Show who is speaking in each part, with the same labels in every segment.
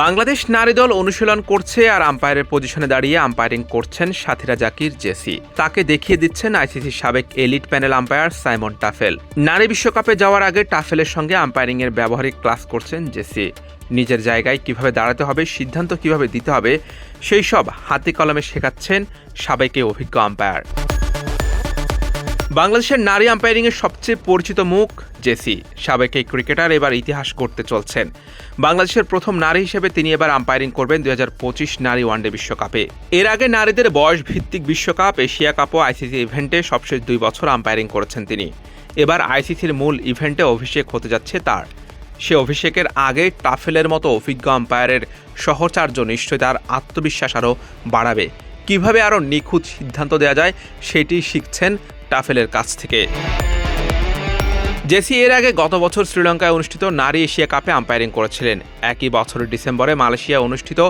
Speaker 1: বাংলাদেশ নারী দল অনুশীলন করছে আর আম্পায়ারের পজিশনে দাঁড়িয়ে আম্পায়ারিং করছেন সাথীরা জাকির, জেসি। তাকে দেখিয়ে দিচ্ছেন আইসিসির সাবেক elite panel umpire Simon Taufel. নারী বিশ্বকাপে যাওয়ার আগে টাফেলের সঙ্গে আম্পায়ারিং এর ব্যবহারিক ক্লাস করছেন জেসি। নিজের জায়গায় কীভাবে দাঁড়াতে হবে, সিদ্ধান্ত কীভাবে দিতে হবে, সেই সব হাতে কলমে শেখাচ্ছেন সাবেক অভিজ্ঞ আম্পায়ার। বাংলাদেশের নারী আম্পায়ারিংয়ের সবচেয়ে পরিচিত মুখ জেসি, সাবেক এই ক্রিকেটার এবার ইতিহাস করতে চলছেন। বাংলাদেশের প্রথম নারী হিসেবে তিনি এবার আম্পায়ারিং করবেন দু হাজার পঁচিশ নারী ওয়ানডে বিশ্বকাপে। এর আগে নারীদের বয়স ভিত্তিক বিশ্বকাপ, এশিয়া কাপ ও আইসিসি ইভেন্টে সবশেষ দুই বছর আম্পায়ারিং করেছেন তিনি। এবার আইসিসির মূল ইভেন্টে অভিষেক হতে যাচ্ছে তার। সে অভিষেকের আগে টাফেলের মতো অভিজ্ঞ আম্পায়ারের সহচার্য নিশ্চয়ই তার আত্মবিশ্বাস আরও বাড়াবে। কীভাবে আরও নিখুঁত সিদ্ধান্ত দেওয়া যায়, সেটি শিখছেন টাফেলের কাছ থেকে। জেসি এর আগে গত বছর শ্রীলঙ্কায় অনুষ্ঠিত নারী এশিয়া কাপে আম্পায়ারিং করেছিলেন। একই বছরের ডিসেম্বরে মালয়েশিয়া অনুষ্ঠিত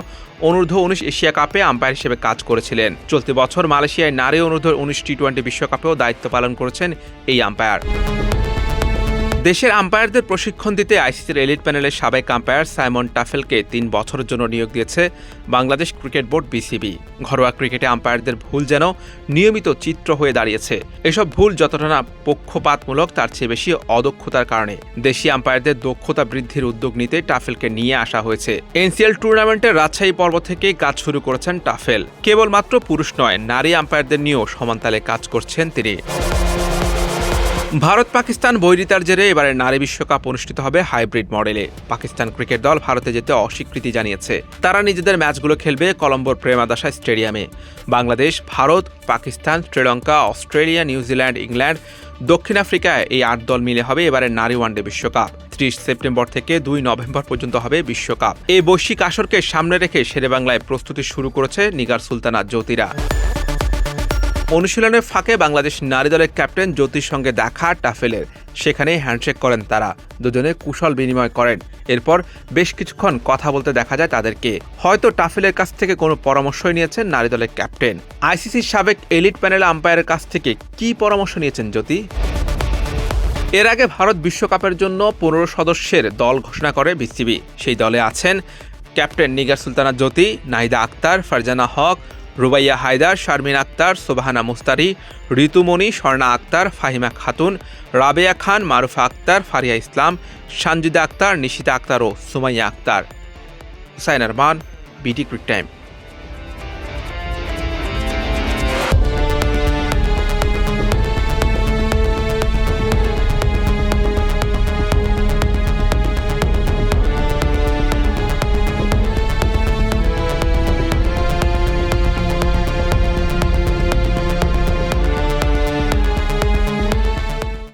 Speaker 1: অনূর্ধ্ব উনিশ এশিয়া কাপে আম্পায়ার হিসেবে কাজ করেছিলেন। চলতি বছর মালয়েশিয়ায় নারী অনূর্ধ্ব উনিশ টি টোয়েন্টি বিশ্বকাপেও দায়িত্ব পালন করেছেন এই আম্পায়ার। দেশের আম্পায়ারদের প্রশিক্ষণ দিতে আইসিসির এলিট প্যানেলের সাবেক আম্পায়ার সাইমন টাফেলকে তিন বছরের জন্য নিয়োগ দিয়েছে বাংলাদেশ ক্রিকেট বোর্ড বিসিবি। ঘরোয়া ক্রিকেটে আম্পায়ারদের ভুল যেন নিয়মিত চিত্র হয়ে দাঁড়িয়েছে। এসব ভুল যতটা না পক্ষপাতমূলক, তার চেয়ে বেশি অদক্ষতার কারণে। দেশি আম্পায়ারদের দক্ষতা বৃদ্ধির উদ্যোগ নিতে টাফেলকে নিয়ে আসা হয়েছে। এনসিএল টুর্নামেন্টের রাজশাহী পর্ব থেকে কাজ শুরু করেছেন টাফেল। কেবলমাত্র পুরুষ নয়, নারী আম্পায়ারদের নিয়েও সমানতালে কাজ করছেন তিনি। ভারত পাকিস্তান বৈরিতার জেরে এবারে নারী বিশ্বকাপ অনুষ্ঠিত হবে হাইব্রিড মডেলে। পাকিস্তান ক্রিকেট দল ভারতে যেতে অস্বীকৃতি জানিয়েছে। তারা নিজেদের ম্যাচগুলো খেলবে কলম্বোর প্রেমাদাসা স্টেডিয়ামে। Bangladesh, Bharat, Pakistan, Sri Lanka, Australia, New Zealand, England, দক্ষিণ আফ্রিকায় এই আট দল মিলে হবে এবারে নারী ওয়ানডে বিশ্বকাপ। ত্রিশ সেপ্টেম্বর থেকে দুই নভেম্বর পর্যন্ত হবে বিশ্বকাপ। এই বৈশ্বিক আসরকে সামনে রেখে শেরেবাংলায় প্রস্তুতি শুরু করেছে নিগার সুলতানা জ্যোতিরা। অনুশীলনের ফাঁকে বাংলাদেশ নারী দলের ক্যাপ্টেন জ্যোতির সঙ্গে দেখা টাফেলের। সেখানেই হ্যান্ডশেক করেন তারা। দুজনে কুশল বিনিময় করেন। এরপর বেশ কিছুক্ষণ কথা বলতে দেখা যায় তাদেরকে। হয়তো টাফেলের কাছ থেকে কোনো পরামর্শই নিয়েছেন নারী দলের ক্যাপ্টেন। আইসিসির সাবেক এলিট প্যানেল আম্পায়ারের কাছ থেকে কি পরামর্শ নিয়েছেন জ্যোতি? এর আগে ভারত বিশ্বকাপের জন্য পনেরো সদস্যের দল ঘোষণা করে বিসিবি। সেই দলে আছেন ক্যাপ্টেন নিগার সুলতানা জ্যোতি, নাহিদা আক্তার, ফারজানা হক রুবাইয়া হায়দার, শারমিন আক্তার, সোবাহানা মুস্তারি, ঋতুমণি, স্বর্ণা আক্তার, ফাহিমা খাতুন, রাবেয়া খান, মারুফা আক্তার, ফারিয়া ইসলাম, সানজিদা আক্তার, নিশিতা আক্তার ও সুমাইয়া আক্তার। সাইনারমান বিডি ক্রিক টাইম।